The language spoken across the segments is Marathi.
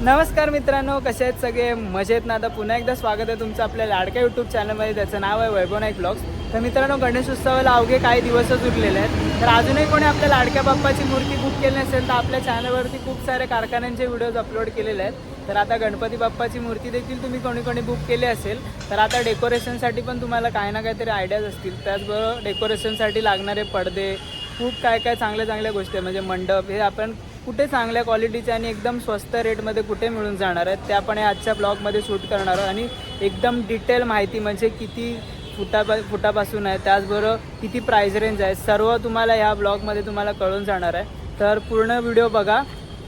नमस्कार मित्रांनो कसे आहेत सगळे? मजेत ना? आता पुन्हा एकदा स्वागत आहे तुमचं आपल्या लाडक्या यूट्यूब चॅनलमध्ये त्याचं नाव आहे वैभव नाईक ब्लॉग्स तर मित्रांनो गणेश उत्सवाला अवघे काही दिवसच उरलेले आहेत. तर अजूनही कोणी आपल्या लाडक्या बाप्पाची मूर्ती बुक केली नसेल तर आपल्या चॅनलवरती खूप सारे कारखान्यांचे व्हिडिओज अपलोड केलेले आहेत. तर आता गणपती बाप्पाची मूर्ती देखील तुम्ही कोणी कोणी बुक केली असेल तर आता डेकोरेशनसाठी पण तुम्हाला काही ना काहीतरी आयडियाज असतील. त्याचबरोबर डेकोरेशनसाठी लागणारे पडदे खूप काय काय चांगल्या चांगल्या गोष्टी आहेत. म्हणजे मंडप हे आपण कुठे चांगल्या क्वालिटीचे आणि एकदम स्वस्त रेटमध्ये कुठे मिळून जाणार आहेत त्या पण या आजच्या ब्लॉगमध्ये शूट करणार आहोत. आणि एकदम डिटेल माहिती म्हणजे किती फुटा फुटापासून आहे त्याचबरोबर किती प्राईज रेंज आहे सर्व तुम्हाला ह्या ब्लॉगमध्ये तुम्हाला कळून जाणार आहे. तर पूर्ण व्हिडिओ बघा.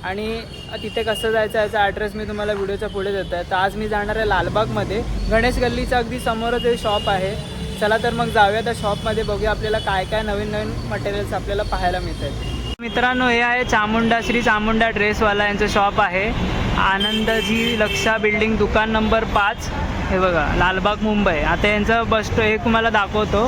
आणि तिथे कसं जायचं याचा ॲड्रेस मी तुम्हाला व्हिडिओच्या पुढे देत आहे. तर आज मी जाणार आहे लालबागमध्ये. गणेश गल्लीच्या अगदी समोरच हे शॉप आहे. चला तर मग जाऊया त्या शॉपमध्ये बघूया आपल्याला काय काय नवीन नवीन मटेरियल्स आपल्याला पाहायला मिळतात. मित्रांनो हे आहे चामुंडा श्री चामुंडा ड्रेसवाला यांचं शॉप आहे. आनंदजी लक्षा बिल्डिंग दुकान नंबर पाच. हे बघा लालबाग मुंबई. आता यांचं बस हे तुम्हाला दाखवतो.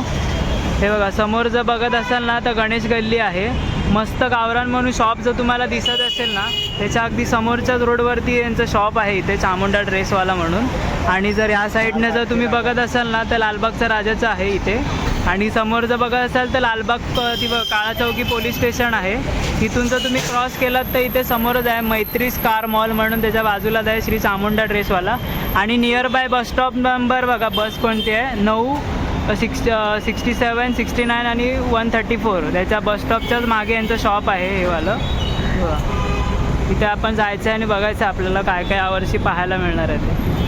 हे बघा समोर जर बघत असाल ना तर गणेश गल्ली आहे. मस्त गावरान म्हणून शॉप जर तुम्हाला दिसत असेल ना त्याच्या अगदी समोरच्याच रोडवरती यांचं शॉप आहे इथे चामुंडा ड्रेसवाला म्हणून. आणि जर ह्या साईडनं जर तुम्ही बघत असाल ना तर लालबागचा राजाचं आहे इथे. आणि समोर जर बघत असाल तर लालबाग ती काळा चौकी पोलीस स्टेशन आहे. तिथून जर तुम्ही क्रॉस केलात तर इथे समोरच आहे मैत्री स्कार मॉल म्हणून त्याच्या बाजूलाच आहे श्री चामुंडा ड्रेसवाला आणि near by bus stop number बघा बस कोणती आहे? नऊ six sixty seven sixty nine आणि वन थर्टी फोर त्याच्या बस स्टॉपच्याच मागे यांचं शॉप आहे हे वालं. तिथे आपण जायचं आहे आणि बघायचं आहे आपल्याला काय काय यावर्षी पाहायला मिळणार आहे ते.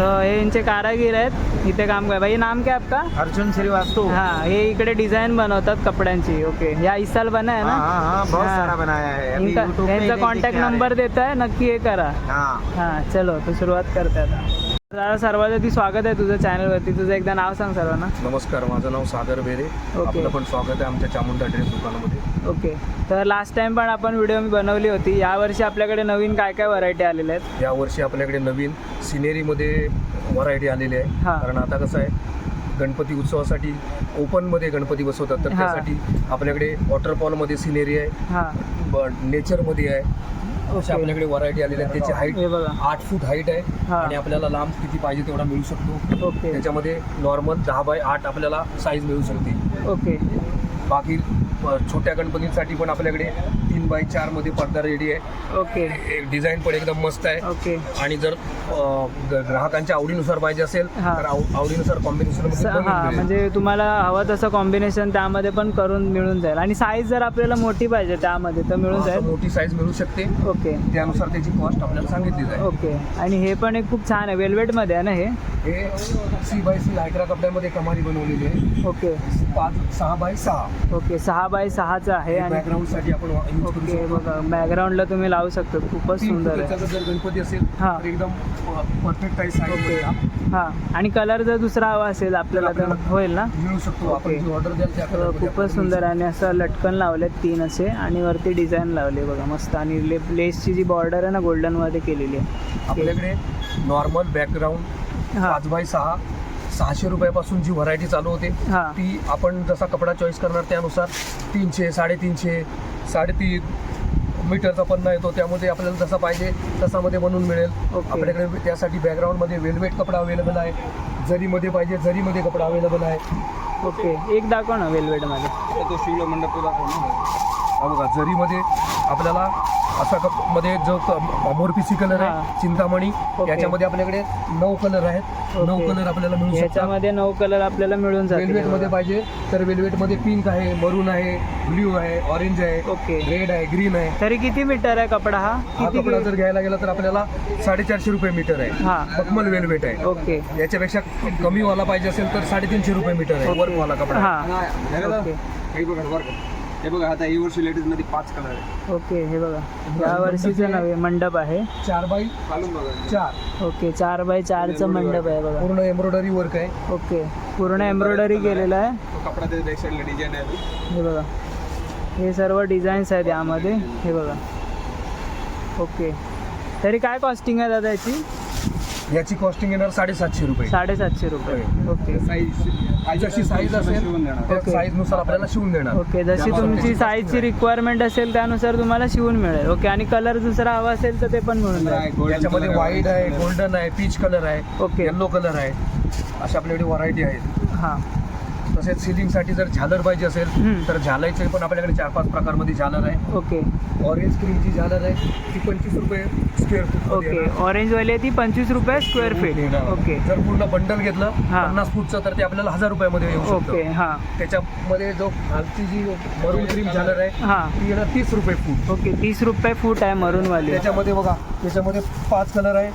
तर हे यांचे कारागीर आहेत. इथे काम कर भाई नाम क्या आपका? अर्जुन श्रीवास्तव. हाँ ये इकडे डिझाईन बनवतात कपड्यांची. ओके या इस साल बना है ना? हाँ हाँ हाँ बहुत हाँ. सारा बनाया है. अभी इनका YouTube पे यांचा देख- कॉन्टॅक्ट नंबर देता है. नक्की हे करा. हैं. हाँ हां चलो तर सुरुवात करते आता. दादा सर्वात स्वागत आहे तुझं चॅनलवरती तुझं एकदा नाव सांग सर्वांना. नमस्कार माझं नाव सागर बेरे ओके. आपलं पण स्वागत आहे आमच्या चामुंडा ड्रेस दुकानामध्ये. ओके तर लास्ट टाइम पण आपण व्हिडिओ मी बनवली होती. यावर्षी आपल्याकडे नवीन काय काय व्हरायटी आलेल्या आहेत? यावर्षी आपल्याकडे नवीन सिनेरीमध्ये व्हरायटी आलेली आहे. हा. कारण आता कसं आहे गणपती उत्सवासाठी ओपनमध्ये गणपती बसवतात तर. त्यासाठी आपल्याकडे वॉटरफॉलमध्ये सिनेरी आहे. नेचरमध्ये आहे. अशा आपल्याकडे व्हरायटी आलेल्या आहेत त्याची हाईट बघा. आठ फूट हाईट आहे. हा. आणि आपल्याला लांब किती पाहिजे तेवढा मिळू शकतो. ओके त्याच्यामध्ये नॉर्मल दहा बाय आठ आपल्याला साईज मिळू शकते. ओके बाकी छोट्या गणपतींसाठी पण आपल्याकडे तीन बाय चारमध्ये पडदा रेडी आहे. ओके. डिझाईन पण एकदम मस्त आहे. ओके. आणि जर ग्राहकांच्या आवडीनुसार पाहिजे असेल. तर आव- आवडीनुसार कॉम्बिनेशन हां म्हणजे तुम्हाला हवं तसं कॉम्बिनेशन त्यामध्ये पण करून मिळून जाईल. आणि साईज जर आपल्याला मोठी पाहिजे त्यामध्ये तर मिळून जाईल? मोठी साईज मिळू शकते. ओके. त्यानुसार त्याची कॉस्ट आपल्याला सांगितली जाईल. ओके. आणि हे पण एक खूप छान आहे. वेल्वेटमध्ये आहे ना हे? हे सी बाय सी लायक्रा कपड्यामध्ये कमाली बनवलेली आहे. ओके. पाच सहा बाय सहा. ओके सहा बाय सहाचं आहे आणि बॅकग्राऊंडसाठी आपण यूज करू ओके शकतो. बघा बॅकग्राऊंडला तुम्ही लावू शकता खूपच तीन सुंदर फुटाचा आहे जर गणपती असेल हा. तर एकदम परफेक्ट आहे ओके साईज हां. आणि कलर जर दुसरा हवा असेल आपल्याला तर होईल ना? मिळू शकतो. आपण ओके. जी ऑर्डर द्याल त्या तर colour मध्ये खूपच सुंदर आहे. आणि असं लटकन लावलेत तीन असे आणि वरती डिझाईन लावले बघा मस्त. आणि ले लेसची जी बॉर्डर आहे ना गोल्डनमध्ये केलेली आहे. आपल्याकडे नॉर्मल बॅकग्राऊंड हां. पाच बाय सहा सहाशे रुपयापासून जी व्हरायटी चालू होते हां. ती आपण जसा कपडा चॉईस करणार त्यानुसार तीनशे साडेतीनशे साडेतीन मीटरचा पन्ना येतो. त्यामध्ये आपल्याला जसा पाहिजे तसामध्ये बनवून मिळेल. आपल्याकडे त्यासाठी बॅकग्राऊंडमध्ये वेलवेट कपडा अवेलेबल आहे. जरीमध्ये पाहिजे जरीमध्ये कपडा अवेलेबल आहे. ओके. एक दाखव ना वेल्वेटमध्ये तो शिवला मंडप हा बघा जरीमध्ये आपल्याला असा कपमध्ये जो मोरपिसी कलर हा. आहे चिंतामणी. याच्यामध्ये आपल्याकडे नऊ कलर आहेत. नऊ. कलर आपल्याला मिळू शकतात. ह्याच्यामध्ये नऊ कलर आपल्याला मिळून वेलवेटमध्ये पाहिजे तर वेलवेटमध्ये पिंक आहे मरून आहे ब्ल्यू आहे ऑरेंज आहे ओके. रेड आहे ग्रीन आहे. तरी किती मीटर आहे कपडा हा? हा कपडा जर घ्यायला गेला तर आपल्याला साडेचारशे रुपये मीटर आहे. हा. मखमल वेलवेट आहे. ओके. याच्यापेक्षा कमी वाला पाहिजे असेल तर साडेतीनशे रुपये मीटर आहे. वर्क वाला कपडा. हा. हे बघा हे आता ही वर्षी लेटेस्टमध्ये पाच कलर आहे ओके हे बघा. या वर्षीचं नवे मंडप आहे. चार बाय बघा. चार. ओके चार बाय चारचं मंडप आहे बघा. पूर्ण एम्ब्रॉयडरी वर्क आहे. ओके पूर्ण एम्ब्रॉयडरी केलेलं आहे. तो कपडा ते बॅक साईडला डिझाईन आहे हे बघा. हे सर्व डिझाईन्स आहेत यामध्ये. हे बघा. ओके. तरी काय कॉस्टिंग आहे दादा याची? याची कॉस्टिंग येणार साडेसातशे रुपये. साडेसातशे रुपये. ओके. साईज जशी साईज असेल त्या ओके. साईजनुसार आपल्याला शिवून देणार. ओके जशी तुमची साईजची रिक्वायरमेंट असेल त्यानुसार तुम्हाला शिवून मिळेल. ओके आणि कलर दुसरा हवा असेल तर ते पण मिळून जाईल. याच्यामध्ये व्हाईट आहे. गोल्डन आहे पीच कलर आहे ओके. येल्लो कलर आहे. अशा आपल्याकडे व्हरायटी आहेत हां. तसेच सिलिंगसाठी जर झालर पाहिजे असेल. तर झालायचे पण आपल्याकडे चार पाच प्रकारमध्ये झालर आहे. ओके. ऑरेंज क्रीमची झालर आहे ती पंचवीस रुपये स्क्वेअर फूट ओके. ऑरेंजवाली आहे ती पंचवीस रुपये स्क्वेअर फीट ओके. जर पूर्ण बंडल घेतलं. पन्नास फूटचं तर ते आपल्याला हजार रुपयामध्ये येऊ ओके शकतं हां. त्याच्यामध्ये जो खालची जी मरून क्रीम झालर आहे ती येणार तीस रुपये फूट ओके तीस रुपये फूट आहे मरूनवाली त्याच्यामध्ये बघा त्याच्यामध्ये पाच कलर आहे.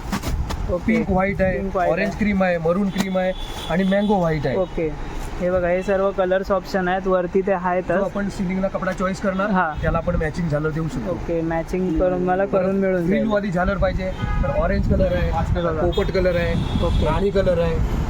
पिंक व्हाईट आहे ऑरेंज. क्रीम आहे. मरून क्रीम आहे आणि मँगो व्हाईट आहे. ओके. हे बघा हे सर्व कलर्स ऑप्शन आहेत वरती ते जो आहेतच आपण सिलिंगला कपडा चॉईस हा. करणार त्याला आपण मॅचिंग झालर देऊ शकतो ओके मॅचिंग करून मला करून मिळून ग्रीन वाली झालर पाहिजे तर ऑरेंज कलर आहे. पोपट कलर आहे. राणी कलर आहे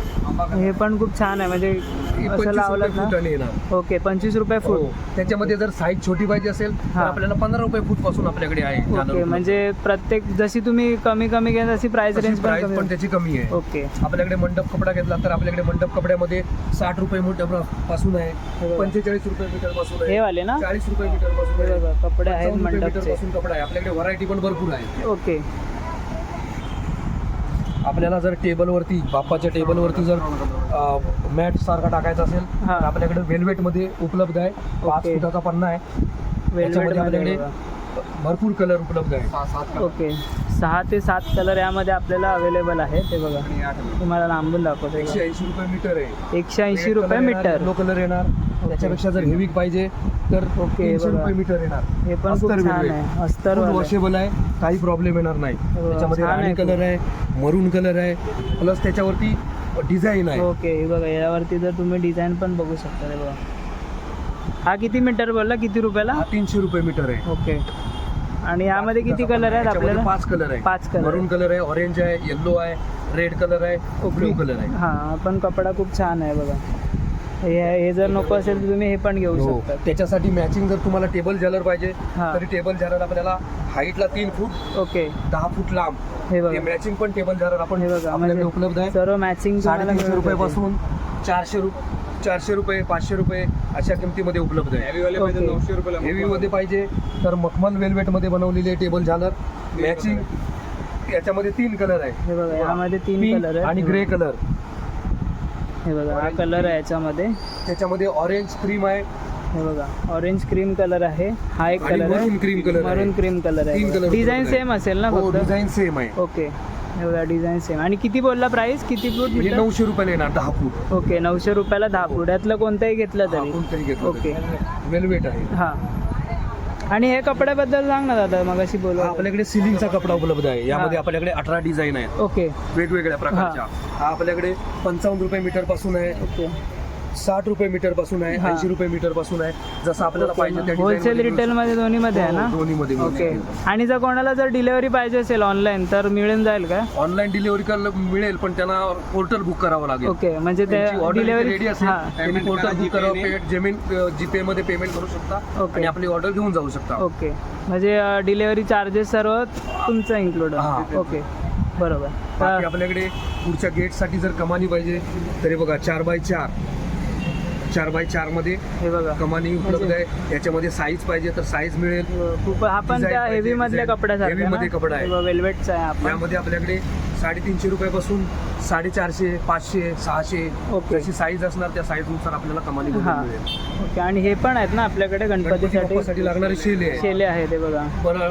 हे पण खूप छान आहे म्हणजे ही असं 25 रुपये लावलं ना? फुटाने येणार. ओके पंचवीस रुपये फूट. हो. त्याच्यामध्ये जर साईज छोटी पाहिजे असेल तर हा. आपल्याला पंधरा रुपये फूटपासून आपल्याकडे आहे ओके उपलब्ध. म्हणजे प्रत्येक जशी तुम्ही कमी कमी घ्या तशी प्राइस रेंज पण प्राइस कमी पण त्याची कमी आहे. ओके. आपल्याकडे मंडप कपडा घेतला तर आपल्याकडे मंडप कपड्यामध्ये साठ रुपये मीटरपासून हे आहे. बघा. पंचेचाळीस रुपये मीटरपासून हे आहे वाले ना? चाळीस रुपये मीटरपासून हे आहे बघा कपडे आहेत 55 रुपये मीटर मंडपचे. पासून कपडा आहे. आपल्याकडे व्हरायटी पण भरपूर आहे. ओके. आपल्याला जर टेबलवरती बाप्पाच्या टेबलवरती जर मॅट सारखा टाकायचा असेल हा. तर आपल्याकडे वेल्वेटमध्ये उपलब्ध आहे. पाच ओके. फुटाचा पन्ना आहे. वेलवेट त्याच्यामध्ये मध्ये आपल्याकडे भरपूर कलर उपलब्ध आहे. ओके. सहा ते सात कलर यामध्ये आपल्याला अवेलेबल आहे ते बघा. तुम्हाला लांबून दाखवतो. एकशे ऐंशी रुपये मीटर आहे. एकशे ऐंशी रुपये मीटर. लो कलर येणार. त्याच्यापेक्षा जर हेवी पाहिजे तर ओके, तीनशे. रुपये मीटर येणार. हे पण खूप अस्तर छान. आहे. अस्तर washable आहे काही प्रॉब्लेम येणार नाही. हो, त्याच्यामध्ये छान आहे राणी. कलर आहे मरून कलर आहे प्लस त्याच्यावरती डिझाईन आहे. ओके हे बघा यावरती जर तुम्ही डिझाईन पण बघू शकता हे बघा. हा किती मीटर बोलला? किती रुपयाला? हा तीनशे रुपये मीटर आहे. ओके आणि यामध्ये किती कलर आहेत याच्यामध्ये आपल्याला? पाच कलर आहे. पाच color मरून कलर आहे ऑरेंज आहे येल्लो आहे रेड कलर आहे ब्ल्यू कलर आहे. हा पण कपडा खूप छान आहे बघा. हे हे जर नको असेल तर तुम्ही हे पण घेऊ हो. शकता. त्याच्यासाठी मॅचिंग जर तुम्हाला टेबल झालर पाहिजे हा. तरी टेबल झालर आपल्याला हाईटला तीन फूट ओके. दहा फूट लांब. हे बघा. मॅचिंग पण टेबल झालर आपण हे बघा आपल्याकडे म्हणजे उपलब्ध आहे. सर्व मॅचिंग साडेतीनशे रुपयापासून चारशे रुपये चारशे रुपये पाचशे रुपये अशा किमतीमध्ये उपलब्ध आहे. हेवी वाले पाहिजे ओके. नऊशे रुपयाला हेवी मध्ये पाहिजे तर मखमल वेल्वेटमध्ये बनवलेले टेबल झालर. मॅचिंग याच्यामध्ये तीन कलर आहे. हे बघा यामध्ये तीन Pink कलर आहे. आणि ग्रे. कलर हे बघा हा कलर आहे याच्यामध्ये. त्याच्यामध्ये ऑरेंज क्रीम आहे. हे बघा ऑरेंज क्रीम कलर आहे. हा एक आणि कलर आहे. Maroon cream colour maroon cream colour तीन आहे. Color डिझाईन आहे. सेम असेल ना हो फक्त? डिझाईन सेम आहे. ओके हे बघा डिझाईन सेम आणि किती बोलला प्राइस किती फूट म्हणजे मीटर? नऊशे रुपयाला येणार दहा फूट. ओके नऊशे रुपयाला दहा फूट. यातलं कोणतंही घेतलं तरी. कोणतरी घेतलं ओके. वेल्वेट आहे. हां. आणि हे कपड्याबद्दल सांग ना दादा मग अशी बोलू आपल्याकडे सिलिंगचा कपडा उपलब्ध आहे. यामध्ये. आपल्याकडे अठरा डिझाईन आहेत. ओके. वेगवेगळ्या प्रकारच्या. हा. आपल्याकडे पंचावन्न रुपये मीटरपासून आहे. ओके. साठ रुपये मीटरपासून आहे हा. ऐंशी रुपये मीटरपासून आहे. जसं आपल्याला पाहिजे त्या होलसेल design मध्ये रिटेल मध्ये दोन्ही मध्ये आहे ना? हो, दोन्हीमध्ये ओके. आणि जर कोणाला जर डिलेवरी पाहिजे असेल ऑनलाईन तर मिळून जाईल का? ऑनलाईन डिलिव्हरी करायला मिळेल पण त्यांना पोर्टल बुक करावं लागेल. ओके म्हणजे ते ऑर्डर डिलेवरी रेडी असेल हां. त्यांनी Payment पोर्टल बुक करावं जमीन जीपे मध्ये पेमेंट करू शकता ओके. आणि आपली ऑर्डर घेऊन जाऊ शकता. ओके. म्हणजे डिलेवरी चार्जेस सर्व तुमचं इन्क्लूड हां. ओके बरोबर. बाकी तर आपल्याकडे पुढच्या गेटसाठी जर कमानी पाहिजे तरी बघा चार बाय चार. चार बाय चारमध्ये हे बघा. कमानी उपलब्ध आहे. याच्यामध्ये साईज पाहिजे तर साईज मिळेल. खूप हा पण Design त्या पाहिजे, हेवी मधल्या design. Heavy मध्ये कपडा आहे. वेल्वेटचा आहे आपण. यामध्ये आपल्याकडे साडेतीनशे रुपयापासून साडेचारशे पाचशे सहाशे ओके. जशी साईज असणार त्या साईजनुसार आपल्याला कमानी हां. मिळेल. ओके. आणि हे पण आहेत ना आपल्याकडे? गणपती गणपतीसाठी लागणारे शेले आहे शेले आहे ते बघा. पण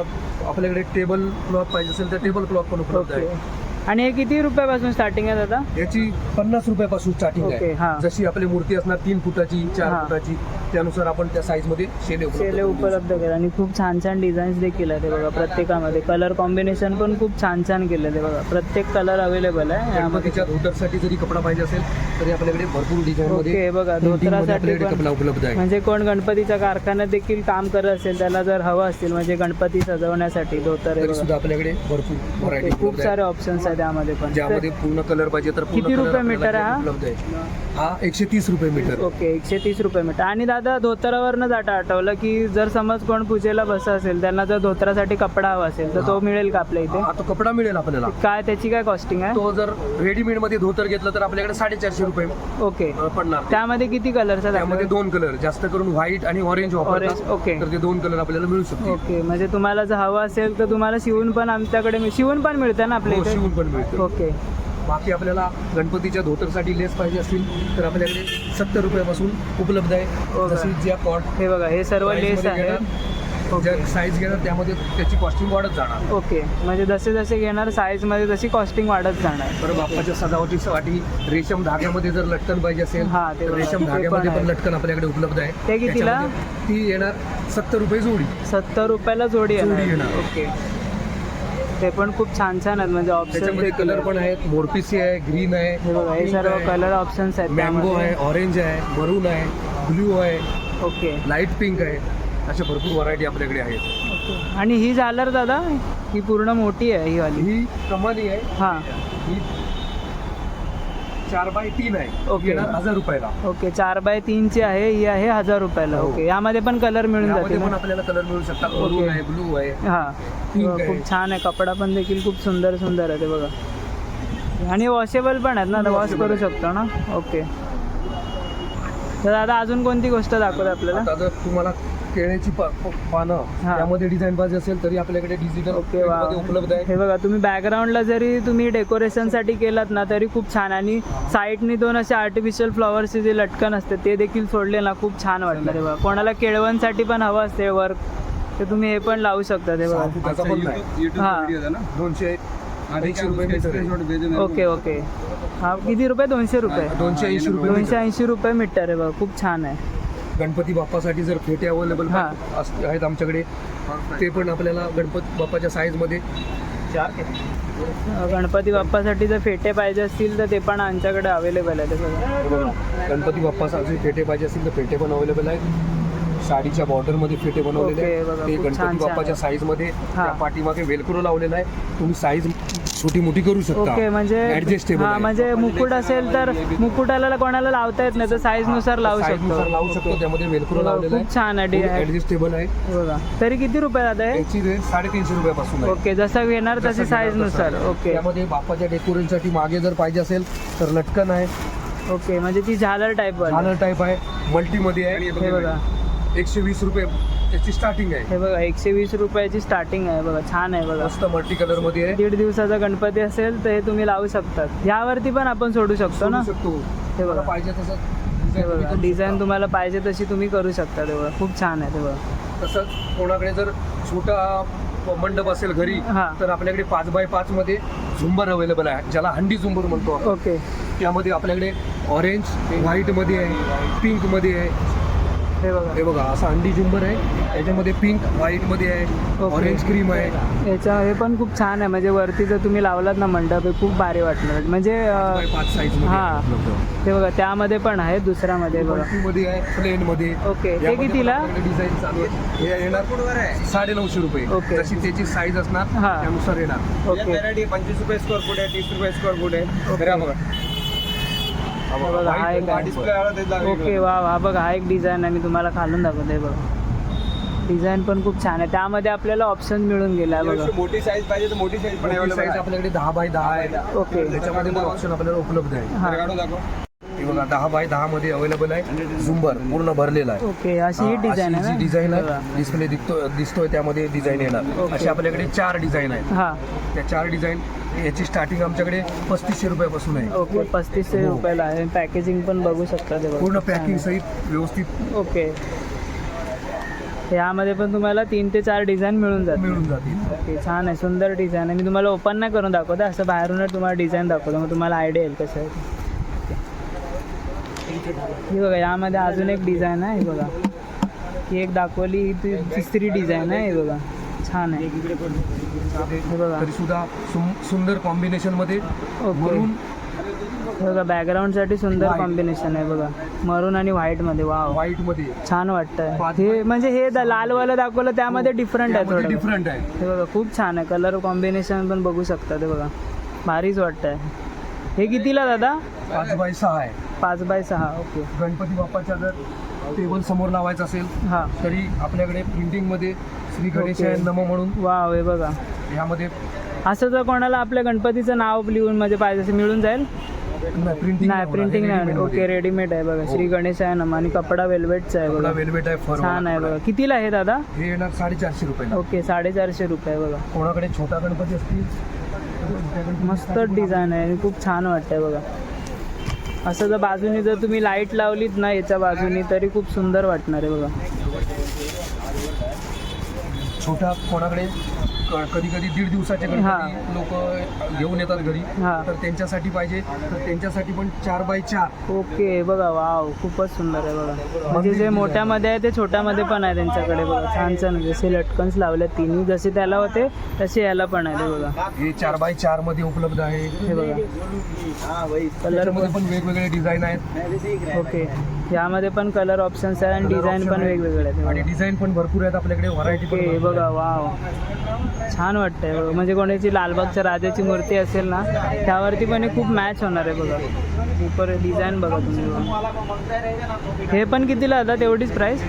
आपल्याकडे टेबल क्लॉथ पाहिजे असेल तर टेबल क्लॉथ पण उपलब्ध ओके. आहे आणि हे किती रुपयापासून स्टार्टिंग आहे दादा याची पन्नास रुपयापासून स्टार्टिंग ओके, आहे हां. जशी आपली मूर्ती असणार तीन फुटाची चार हां. फुटाची त्यानुसार आपण त्या साईजमध्ये शेले उपलब्ध शेले केले. आणि खूप छान छान डिझाईन्स देखील आहे ते बघा प्रत्येकामध्ये. कलर कॉम्बिनेशन पण खूप छान छान केलं ते बघा. प्रत्येक कलर अवेलेबल आहे. शकतो. यामध्ये गणपतीच्या धोतरसाठी जरी कपडा पाहिजे असेल तरी आपल्याकडे भरपूर डिझाईन ओके बघा धोत्रासाठी पण कपडा उपलब्ध आहे. म्हणजे कोण गणपतीच्या कारखान्यात देखील काम करत असेल त्याला जर हवं असतील म्हणजे गणपती सजवण्यासाठी धोतर हे तरी बघा. सुद्धा आपल्याकडे भरपूर ओके, व्हरायटी खूप उपलब्ध आहे. सारे ऑप्शन्स आहेत त्यामध्ये पण. ज्यामध्ये पूर्ण कलर पाहिजे तर पूर्ण किती color रुपये आपल्याला मीटर आहे हा? उपलब्ध आहे. हा एकशे तीस रुपये मीटर. ओके एकशे तीस रुपये मीटर. आणि दादा धोतरावरनं जाता आठवलं की जर समज कोण पूजेला बस असेल त्यांना जर धोतरासाठी कपडा हवा असेल तर तो मिळेल का आपल्या इथे? हा तो कपडा मिळेल आपल्याला. काय त्याची काय कॉस्टिंग आहे? तो जर रेडीमेडमध्ये धोतर घेतलं तर आपल्याकडे साडेचारशे रुपये ओके. अ, पडणार. त्यामध्ये किती कलर्स त्यामध्ये दोन कलर जास्त करून व्हाईट आणि ऑरेंज ऑरेंज वापरतात ओके. तर ते दोन कलर आपल्याला मिळू शकतो ओके म्हणजे तुम्हाला जर हवं असेल तर तुम्हाला शिवून पण आमच्याकडे मिळ- शिवून पण मिळतं ना आपल्या हो, इथे? शिवून पण मिळतं. ओके. बाकी आपल्याला गणपतीच्या धोतरसाठी लेस पाहिजे असतील तर आपल्याकडे सत्तर रुपयापासून उपलब्ध आहे? जशी ज्या कॉट हे बघा हे सर्व लेस आहे ज्या साईज घेणार त्यामध्ये त्याची कॉस्टिंग वाढत जाणार ओके म्हणजे जसे जसे घेणार साईजमध्ये तशी कॉस्टिंग वाढत जाणार बरं बाप्पाच्या सजावटीसाठी रेशम धाग्यामध्ये जर लटकन पाहिजे असेल हा, ते. रेशम धाग्यामध्ये. पण लटकन आपल्याकडे उपलब्ध आहे ते कितीला? ती येणार सत्तर रुपये जोडी सत्तर रुपयाला जोडी जोडी येणार. ओके ते पण खूप छान छान आहेत म्हणजे ऑप्शन कलर पण आहेत मोरपिसी आहे ग्रीन आहे हे बघा हे pink सर्व आहे, कलर ऑप्शन्स आहेत मँगो त्यामध्ये. आहे ऑरेंज आहे मरून आहे ब्ल्यू आहे ओके लाइट पिंक आहे अशा भरपूर व्हरायटी आपल्याकडे आहेत. ओके आणि ही झालर दादा ही पूर्ण मोठी आहे ही वाली. ही कमानी आहे. हां. ही चार बाय तीन आहे. ओके. येणार हजार रुपयाला. ओके चार बाय तीनची आहे ही आहे हजार रुपयाला. हो. ओके यामध्ये पण कलर मिळून जाते यामध्ये पण ना आपल्याला कलर मिळू शकतात. ओके. मरून आहे ब्लू आहे. हां. Pink आहे. खूप छान आहे. कपडा पण देखील खूप सुंदर सुंदर आहे ते बघा. आणि वॉशेबल पण आहेत ना वॉश करू शकतो ना? ओके. तर दादा अजून कोणती गोष्ट दाखवते आपल्याला? आता जर तुम्हाला केळ्याची पा- प- पानं हा. त्यामध्ये डिझाईन पाहिजे असेल तरी आपल्याकडे डिजिटल ओके वा. उपलब्ध आहे. हे बघा तुम्ही बॅकग्राऊंडला जरी तुम्ही डेकोरेशनसाठी केलात ना तरी खूप छान. आणि साईडनी दोन असे आर्टिफिशियल फ्लॉवरचे जे लटकन असते ते देखील सोडले ना खूप छान वाटणार आहे बघा कोणाला केळवणसाठी पण हवं असते वर्क तर तुम्ही हे पण लावू शकता ते बघा. त्याचा पण नाही. हा. दोनशे रुपये मीटर आहे. Okay okay. हा किती रुपये? दोनशे रुपये. दोनशे ऐंशी रुपये दोनशे मीटर. ऐंशी रुपये मीटर आहे बघा खूप छान आहे. गणपती बाप्पासाठी जर फेटे अवेलेबल हा. आहेत आमच्याकडे ते पण आपल्याला गणपती बाप्पाच्या साईजमध्ये अं, गणपती बाप्पासाठी जर फेटे पाहिजे असतील तर ते पण आमच्याकडे अवेलेबल आहे ते सगळं बघा, गणपती बाप्पासाठी फेटे पाहिजे असतील तर फेटे पण अवेलेबल आहेत साडीच्या border मध्ये फेटे बनवलेले ओके, आहेत ते खूप छान छान गणपती बाप्पाच्या आहे. साईजमध्ये. त्या पाठीमागे वेलक्रो लावलेला आहे तुम्ही साईज छोटी मोठी करू शकता. ओके म्हणजे ऍडजस्टेबल हा म्हणजे मुकुट असेल तर मुकुटाला कोणाला लावता येत नाही तर साईजनुसार लावू नुसार लावू शकतो शकतो त्यामध्ये वेलक्रो बघा, लावलेला खूप छान आहे ऍडजस्टेबल आहे. बघा तरी किती रुपये दादा आहे साडेतीनशे रुपयापासून ओके जसं घेणार तशी साईजनुसार. ओके. त्यामध्ये बाप्पाच्या डेकोरेशनसाठी मागे जर पाहिजे असेल तर लटकन आहे. ओके म्हणजे ती झालर टाईप झालर टाईप आहे मल्टीमध्ये आहे. हे बघा. एकशे वीस रुपये याची स्टार्टिंग आहे. हे बघा एकशे वीस रुपयाची स्टार्टिंग आहे बघा छान आहे बघा. मस्त मल्टी कलरमध्ये आहे. दीड दिवसाचा गणपती असेल तर हे तुम्ही लावू शकतात. यावरती पण आपण सोडू शकतो ना? सोडू शकतो. हे बघा. तुम्हाला पाहिजे तसं हे बघा डिझाईन तुम्हाला पाहिजे तशी तुम्ही करू शकता ते बघा. खूप छान आहे ते बघा. शकतो. तसंच कोणाकडे जर छोटा मंडप असेल घरी हा. तर आपल्याकडे पाच बाय पाच मध्ये झुंबर अवेलेबल आहे. ज्याला हंडी झुंबर म्हणतो आपण. ओके. त्यामध्ये आपल्याकडे ऑरेंज व्हाईटमध्ये आहे पिंकमध्ये आहे हे बघा. हे बघा असा अंडी झुंबर आहे. त्याच्यामध्ये पिंक व्हाईटमध्ये आहे. ऑरेंज क्रीम आहे. याचा हे पण खूप छान आहे. म्हणजे वरती जर तुम्ही लावलात ना मंडप हे खूप भारी वाटणार म्हणजे पाच साईज हा. ते बघा त्यामध्ये पण आहे दुसऱ्यामध्ये बघा. मध्ये आहे प्लेन मध्ये. ओके ते कितीला? डिझाईन चालू आहे. हे येणार साडे नऊशे रुपये. ओके. जशी त्याची साईज असणार हा. त्यानुसार येणार. ओके पंचवीस रुपये स्क्वेअर फूट आहे तीस रुपये स्क्वेअर फूट आहे. हा बघा. हा बघा, हा एक आहे. ओके वा हा बघा हा एक डिझाईन आहे मी तुम्हाला खालून दाखवते बघा. डिझाईन पण खूप छान आहे. त्यामध्ये आपल्याला ऑप्शन मिळून गेला बघा. मोठी साईज पाहिजे तर मोठी साईज पण साईज आपल्याकडे दहा बाय दहा आहे. ओके. त्याच्यामध्ये पण ऑप्शन आपल्याला उपलब्ध आहे. हा. हे बघा दहा बाय दहा मध्ये अवेलेबल आहे. झुंबर पूर्ण भरलेला आहे. ओके अशी ही डिझाईन आहे डिझाईन आहे. डिस्प्ले दिसतो दिसतोय त्यामध्ये डिझाईन येणार. असे आपल्याकडे चार डिझाईन आहेत. हा. त्या चार डिझाईन याची स्टार्टिंग आमच्याकडे पस्तीसशे रुपयापासून आहे. ओके पस्तीसशे हो. रुपयाला आहे. पॅकेजिंग पण बघू शकता ते बघा. पूर्ण पॅकिंग. सहित व्यवस्थित ओके. यामध्ये पण तुम्हाला तीन ते चार डिझाईन मिळून जातील. मिळून जातील. ओके छान आहे सुंदर डिझाईन आहे. मी तुम्हाला ओपन नाही करून दाखवते असं बाहेरूनच तुम्हाला डिझाईन दाखवतो मग तुम्हाला आयडिया येईल कसं आहे ते. ही बघा यामध्ये अजून एक डिझाईन आहे ही बघा. ही एक दाखवली ही ती तिसरी डिझाईन आहे ही बघा. छान आहे. हे तरी सुद्धा सुंदर कॉम्बिनेशनमध्ये वरून हे बघा बॅकग्राऊंडसाठी सुंदर White. कॉम्बिनेशन आहे बघा. मरून आणि व्हाईटमध्ये वाव व्हाईटमध्ये. छान वाटतंय. पाच हे म्हणजे हे लालवालं दाखवलं त्यामध्ये डिफरंट आहे थोडं. डिफरंट आहे. हे बघा खूप छान आहे. कलर कॉम्बिनेशन पण बघू शकता ते बघा. भारीच वाटतंय. हे कितीला दादा? पाच बाय सहा आहे. पाच बाय सहा ओके. गणपती बाप्पाच्या जर टेबल समोर लावायचं असेल हां. तरी आपल्याकडे प्रिंटिंगमध्ये श्री ओके. गणेशाय नम म्हणून. वा हे बघा. ह्यामध्ये असं जर कोणाला आपल्या गणपतीचं नाव लिहून म्हणजे पाहिजे असं मिळून जाईल? प्रिंटिंग नाही प्रिंटिंग नाही ओके रेडीमेड आहे बघा. श्री गणेश आहे ना आणि कपडा वेल्वेटचा आहे बघा. वेलवेट आहे छान आहे बघा. कितीला आहे दादा? हे येणार साडेचारशे रुपयाला. ओके साडेचारशे रुपये बघा. कोणाकडे छोटा गणपती असतील मस्त डिझाईन आहे. आणि खूप छान वाटतंय बघा. असं जर बाजूनी जर तुम्ही लाइट लावलीत ना याच्या बाजूनी तरी खूप सुंदर वाटणार आहे बघा. छोटा कोणाकडे? कधी कधी दीड दिवसाचे. गणपती लोक घेऊन येतात घरी. हा. तर त्यांच्यासाठी पाहिजे. तर त्यांच्यासाठी पण चार बाय चार. ओके बघा वाव खूपच सुंदर आहे बघा. म्हणजे जे मोठ्यामध्ये आहे ते छोट्यामध्ये पण आहे त्यांच्याकडे बघा. छान छान जसे लटकन्स लावले तिन्ही जसे त्याला होते तसे याला पण आहे ते बघा. हे चार बाय चारमध्ये उपलब्ध आहे. हे बघा. कलर त्याच्यामध्ये पण वेगवेगळे डिझाईन आहेत. ओके. यामध्ये पण कलर ऑप्शन्स आहे आणि डिझाईन पण. वेगवेगळे आहेत. आणि. डिझाईन पण भरपूर आहेत. आपल्याकडे व्हरायटी बघा. वाव. छान वाटतंय. बघा. म्हणजे कोणाची लालबागच्या राजाची मूर्ती असेल ना त्यावरती पण हे खूप मॅच होणार आहे बघा. उपर डिझाईन बघा तुम्ही. हे पण कितीला आता तेवढीच प्राईस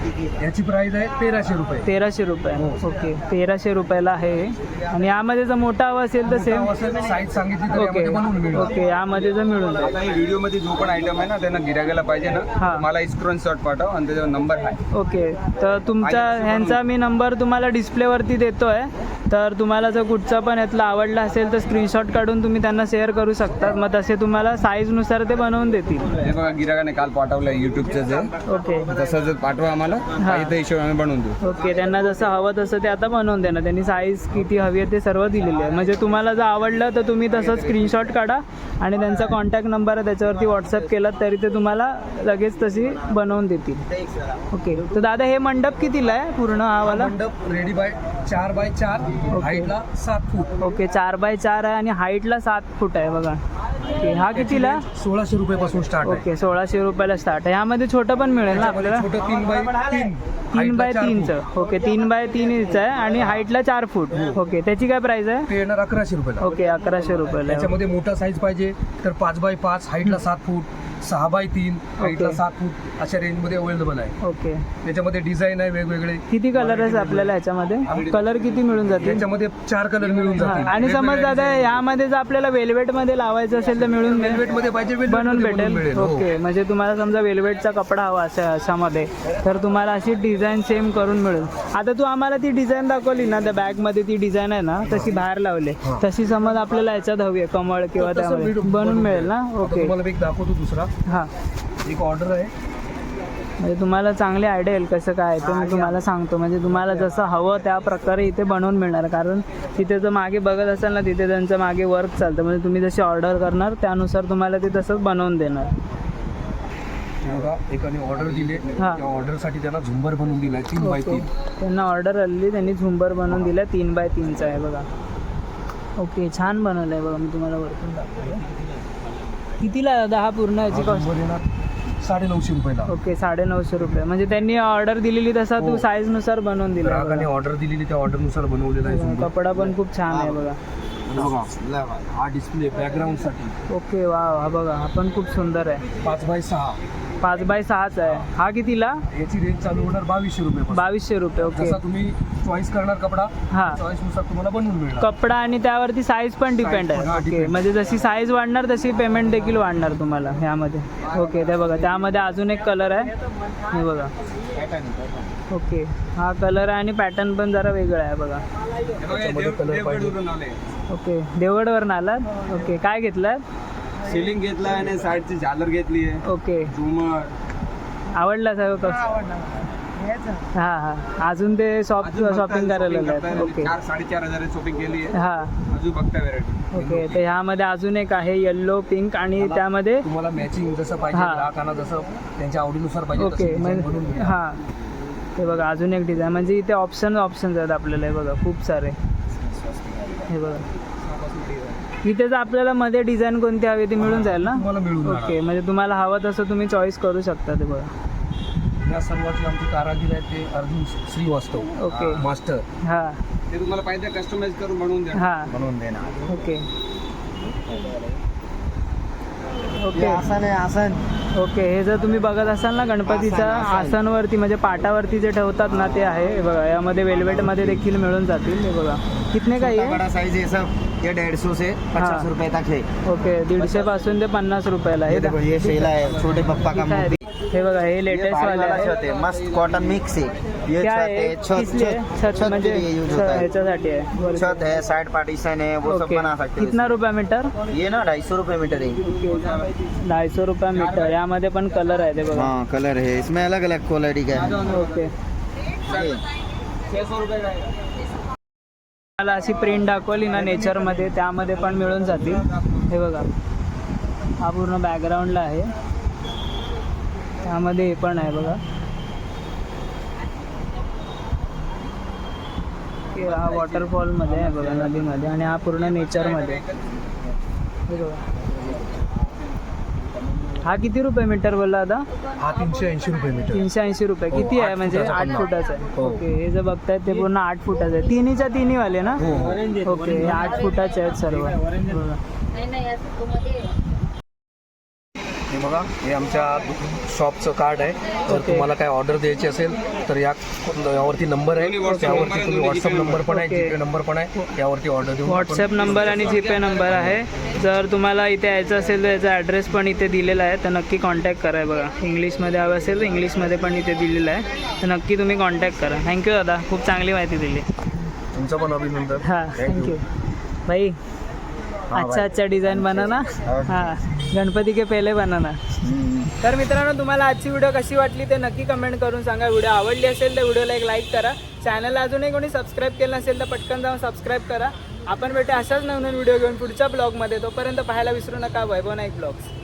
याची प्राइस आहे तेराशे रुपये. तेराशे रुपये. ओके तेराशे रुपयाला आहे हे. आणि यामध्ये जर मोठा हवा असेल तर सेम साईज सांगितली तर ओके ओके यामध्ये जर मिळून व्हिडिओमध्ये जो पण आयटम आहे ना त्यांना गिरायला पाहिजे हा. ना मला स्क्रीनशॉट पाठव आणि त्याच्यावर नंबर आहे ओके तर तुमचा ह्यांचा मी नंबर तुम्हाला डिस्प्लेवरती देतो आहे तर तुम्हाला जर कुठचा पण यातला आवडला असेल तर स्क्रीनशॉट काढून तुम्ही त्यांना शेअर करू शकता. मग तसे तुम्हाला साईजनुसार ते बनवून देतील. हे बघा गिरागाने काल पाठवलं युट्यूबचं जे. ओके. तसं जर पाठवा आम्हाला काही त्या हिशोब आम्ही बनवून देऊ. ओके त्यांना जसं हवं तसं ते आता बनवून देणार. त्यांनी साईज किती हवी आहे ते सर्व दिलेले आहे. म्हणजे तुम्हाला जर आवडलं तर तुम्ही तसं स्क्रीनशॉट काढा आणि त्यांचा कॉन्टॅक्ट नंबर आहे त्याच्यावरती व्हॉट्सअप केला तरी ते तुम्हाला लगेच तशी बनवून देतील. ओके. तर दादा हे मंडप कितीला आहे पूर्ण हा वाला? मंडप रेडी बाय चार बाय चार. हाईटला सात फूट. ओके चार बाय चार आहे आणि हाईटला सात फूट आहे बघा. ओके हा कितीला? सोळाशे रुपये पासून स्टार्ट आहे. ओके सोळाशे रुपयाला स्टार्ट आहे. ह्यामध्ये छोटं पण मिळेल ना आपल्याला? छोटं तीन बाय तीन. तीन बाय तीनचं. ओके तीन बाय तीन इंच आहे आणि हाईटला चार फूट. ओके त्याची काय प्राइस आहे? ते येणार अकराशे रुपयाला. ओके अकराशे रुपयाला. त्याच्यामध्ये मोठा साईज पाहिजे तर पाच बाय पाच हाईटला सात फूट. सहा बाय तीन हाईटला. सात फूट अशा रेंजमध्ये अवेलेबल आहे. ओके. त्याच्यामध्ये डिझाईन आहे वेगवेगळे. किती कलर आहे आपल्याला याच्यामध्ये? कलर किती मिळून जातील? त्याच्यामध्ये चार कलर मिळून जातील. आणि समज दादा यामध्ये जर आपल्याला वेल्वेटमध्ये लावायचं असेल तर मिळून वेल्वेटमध्ये पाहिजे बनवून मध्ये भेटेल. हो. ओके म्हणजे तुम्हाला समजा वेल्वेटचा कपडा हवा अशा अशामध्ये तर तुम्हाला अशी डिझाईन सेम करून मिळेल. आता तू आम्हाला ती डिझाईन दाखवली ना त्या बॅगमध्ये ती डिझाईन आहे ना तशी बाहेर लावली. तशी समज आपल्याला याच्यात हवी आहे कमळ किंवा त्यामध्ये. बनवून मिळेल ना? ओके. तुम्हाला एक दाखवतो दुसरा. हां. एक ऑर्डर आहे. म्हणजे तुम्हाला चांगली आयडिया येईल कसं काय आहे ते मी तुम्हाला सांगतो. म्हणजे तुम्हाला जसं हवं त्या प्रकारे इथे बनवून मिळणार. कारण तिथे जर मागे बघत असाल ना तिथे त्यांचं मागे वर्क चालतं. म्हणजे तुम्ही जशी ऑर्डर करणार त्यानुसार तुम्हाला ते तसंच बनवून देणार. बघा एकाने ऑर्डर दिले. हा. त्या ऑर्डरसाठी त्यांना झुंबर बनवून दिलाय तीन बाय तीन. त्यांना ऑर्डर आलेली त्यांनी झुंबर बनवून दिला तीन बाय तीनचा आहे बघा. ओके छान बनवलं आहे बघा मी तुम्हाला वरतून दाखवलं कितीला आहे दादा हा पूर्ण याची हा कॉस्ट साडे नऊशे रुपयाला. ओके साडे नऊशे रुपये. म्हणजे त्यांनी ऑर्डर दिलेली तसा तू हो. साईजनुसार बनवून दिला ग्राहकाने. ऑर्डर दिलेली त्या ऑर्डरनुसार बनवलेला आहे झुंबर कपडा पण खूप छान आहे बघा. बघा हा डिस्प्ले ओके वा हा बघा हा पण खूप सुंदर आहे. पाच बाय सहा. पाच बाय सहाच आहे. हा. कितीला? याची रेंज चालू होणार बावीसशे रुपये बावीसशे रुपये ओके जसा तुम्ही चॉईस करणार कपडा हा. चॉईसनुसार तुम्हाला बनवून मिळणार. कपडा आणि त्यावरती साईज पण डिपेंड Size पण, आहे ओके depend. म्हणजे जशी साईज वाढणार तशी पेमेंट देखील वाढणार तुम्हाला ह्यामध्ये. ओके ते बघा त्यामध्ये अजून एक कलर आहे. हे बघा. ओके. हा कलर आहे आणि पॅटर्न पण जरा वेगळा आहे बघा. त्याच्यामध्ये color पाहिजे. ओके. देवगडवरून आलात ओके. काय घेतलं सिलिंग घेतला आणि साईडची झालर घेतली आहे. ओके. झुमर. आवडला सगळं कसं हां हां अजून ते शॉप शॉपिंग करायला ओके. चार साडेचार हजार शॉपिंग केली आहे. हां. अजून बघता व्हेरायटी ओके. तर ह्यामध्ये अजून एक आहे येल्लो पिंक आणि त्यामध्ये तुम्हाला मॅचिंग जसं पाहिजे हा. ग्राहकांना जसं त्यांच्या आवडीनुसार पाहिजे ओके. मिळेल. हां ते बघा अजून एक डिझाईन म्हणजे इथे ऑप्शन ऑप्शन्स आहेत आपल्याला हे बघा खूप सारे. हे बघा. इथे जर आपल्याला मध्ये डिझाईन कोणती हवी ती मिळून जाईल ना? तुम्हाला मिळून ओके. म्हणजे तुम्हाला हवं तसं तुम्ही चॉईस करू शकता ते बघा. या सर्वाचे आमचे कारागीर आहेत ते अर्जुन श्रीवास्तव ओके. मास्टर. हां. ते तुम्हाला पाहिजे कस्टमाइज करून बनवून द्या हां. बनवून देणार. ओके ओके आसन आहे आसन ओके हे जर तुम्ही बघत असाल ना आसन. आसनवरती म्हणजे पाटावरती जे ठेवतात ना ते आहे बघा यामध्ये वेलवेटमध्ये देखील मिळून जातील हे बघा. कितने का छोटा आहे बड़ा साइज है सब ये डेढ़ सौ से पचास हाँ। रुपए तक है ओके दीडशे पासून ते पन्नास रुपयाला ये हे देखो ये शेला है छोटे पप्पा का आहे. मूर्ति हे बघा हे लेटेस्ट वाले आहे. मस्त कॉटन मिक्स है ये क्या छत है? छत? छत छत म्हणजे लिए होता है। ह्याच्यासाठी आहे. छत है साइड पार्टीशन है वो सब ओके. बना सकते हो कितना रुपया मीटर। ये ना ढाई सौ रुपये मीटर है। ढाईसो रुपया मीटर यामध्ये पण कलर आहे ते बघा. हाँ कलर है इसमें अलग अलग क्वालिटी का है। ओके. ये। मला अशी प्रिंट दाखवली ना नेचरमध्ये त्यामध्ये पण मिळून जातील. हे बघा. हा पूर्ण बॅकग्राऊंडला आहे. त्यामध्ये हे पण आहे बघा. हे हा वॉटरफॉलमध्ये आहे बघा नदीमध्ये आणि हा पूर्ण नेचरमध्ये हे हा किती रुपये मीटर बोलला आता? हा तीनशे ऐंशी रुपये मीटर. तीनशे ऐंशी रुपये. हो, किती आहे आठ म्हणजे? आठ. फुटाचं आहे. हो. ओके हे जे बघतायत ते पूर्ण आठ फुटाचं आहे. तिन्हीच्या तिन्ही वाले ना? हो. ओके हे आठ फुटाचे आहेत सर्व बघा. नाही नाही असं मध्ये हे बघा हे आमच्या शॉपचं कार्ड आहे. जर. तुम्हाला काय ऑर्डर द्यायची असेल तर या यावरती नंबर आहे. त्यावरती तुम्ही व्हॉट्सअप नंबर पण आहे. जीपे नंबर पण आहे. यावरती ऑर्डर देऊन व्हॉट्सअप नंबर आणि जी पे नंबर आहे. जर तुम्हाला इथे यायचं असेल तर याचा ॲड्रेस पण इथे दिलेला आहे. तर नक्की कॉन्टॅक्ट करा बघा. इंग्लिशमध्ये हवं असेल तर इंग्लिशमध्ये पण इथे दिलेलं आहे. तर नक्की तुम्ही कॉन्टॅक्ट करा. थँक्यू दादा. खूप चांगली माहिती दिली. तुमचं पण अभिनंदन. हां थँक्यू भाई अच्छा अच्छा डिझाईन बनाना? हां गणपती के पहिले बनाना. तर मित्रांनो तुम्हाला आजची व्हिडिओ कशी वाटली ते नक्की कमेंट करून सांगा. व्हिडिओ आवडली असेल तर व्हिडिओला एक लाईक करा. चॅनलला अजूनही कोणी सबस्क्राईब केलं नसेल तर पटकन जाऊन सबस्क्राईब करा. आपण भेटू अशाच नवीन व्हिडिओ घेऊन पुढच्या ब्लॉगमध्ये तोपर्यंत पाहायला विसरू नका. वैभव नाईक ब्लॉग्स